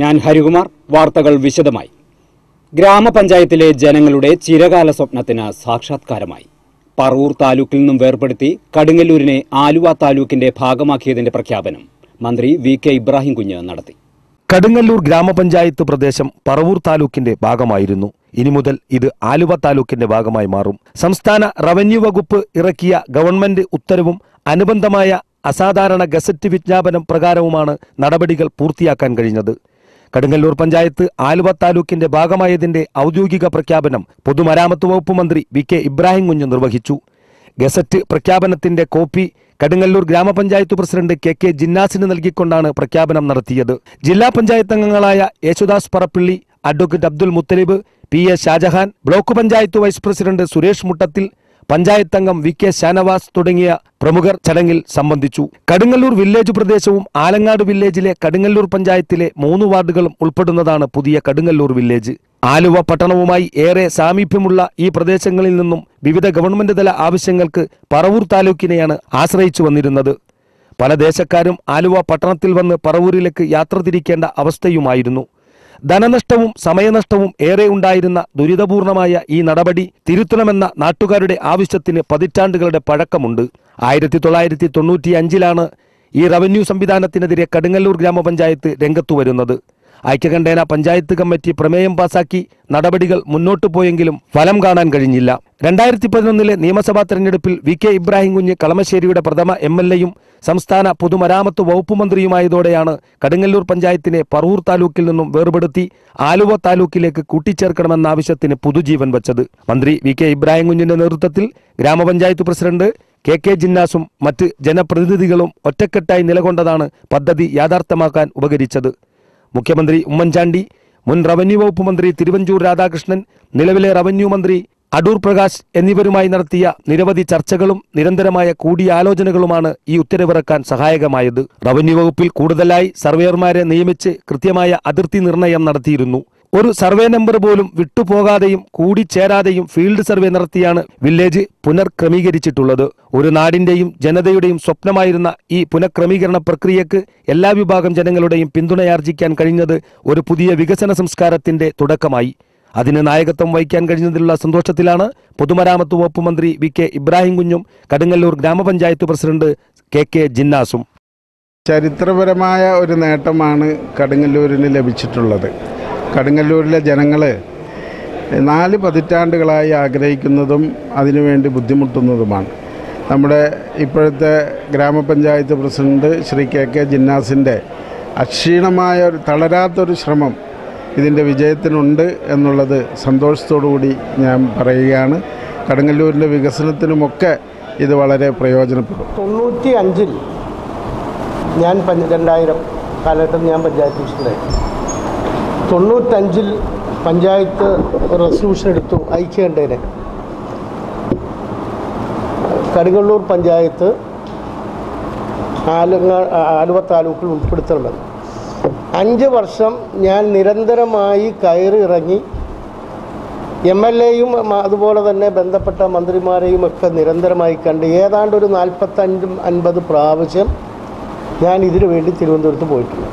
ഞാൻ ഹരികുമാർ. വാർത്തകൾ വിശദമായി. ഗ്രാമപഞ്ചായത്തിലെ ജനങ്ങളുടെ ചിരകാല സ്വപ്നത്തിന് സാക്ഷാത്കാരമായി. പറവൂർ താലൂക്കിൽ നിന്നും വേർപെടുത്തി കടുങ്ങല്ലൂരിനെ ആലുവ താലൂക്കിന്റെ ഭാഗമാക്കിയതിന്റെ പ്രഖ്യാപനം മന്ത്രി വി കെ ഇബ്രാഹിം കുഞ്ഞ് നടത്തി. കടുങ്ങല്ലൂർ ഗ്രാമപഞ്ചായത്ത് പ്രദേശം പറവൂർ താലൂക്കിന്റെ ഭാഗമായിരുന്നു. ഇനി മുതൽ ഇത് ആലുവ താലൂക്കിന്റെ ഭാഗമായി മാറും. സംസ്ഥാന റവന്യൂ വകുപ്പ് ഇറക്കിയ ഗവൺമെന്റ് ഉത്തരവും അനുബന്ധമായ അസാധാരണ ഗസറ്റ് വിജ്ഞാപനം പ്രകാരവുമാണ് നടപടികൾ പൂർത്തിയാക്കാൻ കഴിഞ്ഞത്. കടുങ്ങല്ലൂർ പഞ്ചായത്ത് ആലുവ താലൂക്കിന്റെ ഭാഗമായതിന്റെ ഔദ്യോഗിക പ്രഖ്യാപനം പൊതുമരാമത്ത് വകുപ്പ് മന്ത്രി വി കെ ഇബ്രാഹിം കുഞ്ഞ് നിർവഹിച്ചു. Gazette പ്രഖ്യാപനത്തിന്റെ copy Kadungallur grama panchayat president K K ജിന്നാസിന് നൽകിക്കൊണ്ടാണ് പ്രഖ്യാപനം നടത്തിയത്. ജില്ലാ പഞ്ചായത്ത് അംഗങ്ങളായ Yesudas Parappilly advocate Abdul Muthalib P A Shajahan block panchayat vice president Suresh Muttathil panchayat അംഗം വി കെ ഷാനവാസ് തുടങ്ങിയ പ്രമുഖർ ചടങ്ങിൽ സംബന്ധിച്ചു. കടുങ്ങല്ലൂർ വില്ലേജ് പ്രദേശവും ആലങ്ങാട് വില്ലേജിലെ കടുങ്ങല്ലൂർ പഞ്ചായത്തിലെ മൂന്ന് വാർഡുകളും ഉൾപ്പെടുന്നതാണ് പുതിയ കടുങ്ങല്ലൂർ വില്ലേജ്. ആലുവ പട്ടണവുമായി ഏറെ സാമീപ്യമുള്ള ഈ പ്രദേശങ്ങളിൽ നിന്നും വിവിധ ഗവൺമെന്റ് തല ആവശ്യങ്ങൾക്ക് പറവൂർ താലൂക്കിനെയാണ് ആശ്രയിച്ചു വന്നിരുന്നത്. പല ദേശക്കാരും ആലുവ പട്ടണത്തിൽ വന്ന് പറവൂരിലേക്ക് യാത്ര തിരിക്കേണ്ട അവസ്ഥയുമായിരുന്നു. ധനനഷ്ടവും സമയനഷ്ടവും ഏറെ ഉണ്ടായിരുന്ന ദുരിതപൂർണമായ ഈ നടപടി തിരുത്തണമെന്ന നാട്ടുകാരുടെ ആവശ്യത്തിന് പതിറ്റാണ്ടുകളുടെ പഴക്കമുണ്ട്. ആയിരത്തി തൊള്ളായിരത്തി ഈ റവന്യൂ സംവിധാനത്തിനെതിരെ കടുങ്ങല്ലൂർ ഗ്രാമപഞ്ചായത്ത് രംഗത്തു വരുന്നത് ഐക്യകണ്ഠേന പഞ്ചായത്ത് കമ്മിറ്റി പ്രമേയം പാസാക്കി നടപടികൾ മുന്നോട്ടു പോയെങ്കിലും ഫലം കാണാൻ കഴിഞ്ഞില്ല. രണ്ടായിരത്തി പതിനൊന്നിലെ നിയമസഭാ തെരഞ്ഞെടുപ്പിൽ വി കെ ഇബ്രാഹിം കുഞ്ഞ് കളമശ്ശേരിയുടെ പ്രഥമ എം എൽ എയും സംസ്ഥാന പൊതുമരാമത്ത് വകുപ്പ് മന്ത്രിയുമായതോടെയാണ് കടുങ്ങല്ലൂർ പഞ്ചായത്തിനെ പറവൂർ താലൂക്കിൽ നിന്നും വേർപെടുത്തി ആലുവ താലൂക്കിലേക്ക് കൂട്ടിച്ചേർക്കണമെന്ന ആവശ്യത്തിന് പുതുജീവൻ വച്ചത്. മന്ത്രി വി കെ ഇബ്രാഹിം കുഞ്ഞിന്റെ നേതൃത്വത്തിൽ ഗ്രാമപഞ്ചായത്ത് പ്രസിഡന്റ് കെ കെ ജിന്നാസും മറ്റ് ജനപ്രതിനിധികളും ഒറ്റക്കെട്ടായി നിലകൊണ്ടതാണ് പദ്ധതി യാഥാർത്ഥ്യമാക്കാൻ ഉപകരിച്ചത്. മുഖ്യമന്ത്രി ഉമ്മൻചാണ്ടി മുൻ റവന്യൂ വകുപ്പ് മന്ത്രി തിരുവഞ്ചൂർ രാധാകൃഷ്ണൻ നിലവിലെ റവന്യൂ മന്ത്രി അടൂർ പ്രകാശ് എന്നിവരുമായി നടത്തിയ നിരവധി ചർച്ചകളും നിരന്തരമായ കൂടിയാലോചനകളുമാണ് ഈ ഉത്തരവിറക്കാൻ സഹായകമായത്. റവന്യൂ വകുപ്പിൽ കൂടുതലായി സർവേയർമാരെ നിയമിച്ച് കൃത്യമായ അതിർത്തി നിർണയം നടത്തിയിരുന്നു. ഒരു സർവേ നമ്പർ പോലും വിട്ടുപോകാതെയും കൂടിച്ചേരാതെയും ഫീൽഡ് സർവേ നടത്തിയാണ് വില്ലേജ് പുനർക്രമീകരിച്ചിട്ടുള്ളത്. ഒരു നാടിന്റെയും ജനതയുടെയും സ്വപ്നമായിരുന്ന ഈ പുനഃക്രമീകരണ പ്രക്രിയക്ക് എല്ലാ വിഭാഗം ജനങ്ങളുടെയും പിന്തുണയാർജിക്കാൻ കഴിഞ്ഞത് ഒരു പുതിയ വികസന സംസ്കാരത്തിന്റെ തുടക്കമായി. അതിന് നായകത്വം വഹിക്കാൻ കഴിഞ്ഞതിലുള്ള സന്തോഷത്തിലാണ് പൊതുമരാമത്ത് വകുപ്പ് മന്ത്രി വി കെ ഇബ്രാഹിം കുഞ്ഞും കടുങ്ങല്ലൂർ ഗ്രാമപഞ്ചായത്ത് പ്രസിഡന്റ് കെ കെ ജിന്നാസും. ചരിത്രപരമായ ഒരു നേട്ടമാണ് കടുങ്ങല്ലൂരിന് ലഭിച്ചിട്ടുള്ളത്. കടുങ്ങല്ലൂരിലെ ജനങ്ങൾ നാല് പതിറ്റാണ്ടുകളായി ആഗ്രഹിക്കുന്നതും അതിനുവേണ്ടി ബുദ്ധിമുട്ടുന്നതുമാണ്. നമ്മുടെ ഇപ്പോഴത്തെ ഗ്രാമപഞ്ചായത്ത് പ്രസിഡന്റ് ശ്രീ കെ കെ ജിന്നാസിന്റെ അക്ഷീണമായ ഒരു തളരാത്തൊരു ശ്രമം ഇതിന്റെ വിജയത്തിനുണ്ട് എന്നുള്ളത് സന്തോഷത്തോടുകൂടി ഞാൻ പറയുകയാണ്. കടുങ്ങല്ലൂരിന്റെ വികസനത്തിനുമൊക്കെ ഇത് വളരെ പ്രയോജനപ്പെടും. തൊണ്ണൂറ്റി അഞ്ചിൽ ഞാൻ രണ്ടായിരം കാലഘട്ടം ഞാൻ പഞ്ചായത്ത് പ്രസിഡന്റായി തൊണ്ണൂറ്റഞ്ചിൽ പഞ്ചായത്ത് റെസൊല്യൂഷൻ എടുത്തു. ഐക്യകണ്ഠേനെ. കടുങ്ങല്ലൂർ പഞ്ചായത്ത് ആലുങ്ങ ആലുവ താലൂക്കിൽ ഉൾപ്പെടുത്തണമെന്ന് അഞ്ച് വർഷം ഞാൻ നിരന്തരമായി കയറി ഇറങ്ങി എം എൽ എയും അതുപോലെ തന്നെ ബന്ധപ്പെട്ട മന്ത്രിമാരെയും ഒക്കെ നിരന്തരമായി കണ്ട് ഏതാണ്ട് ഒരു നാൽപ്പത്തഞ്ചും അൻപത് പ്രാവശ്യം ഞാൻ ഇതിനു വേണ്ടി തിരുവനന്തപുരത്ത് പോയിട്ടുണ്ട്.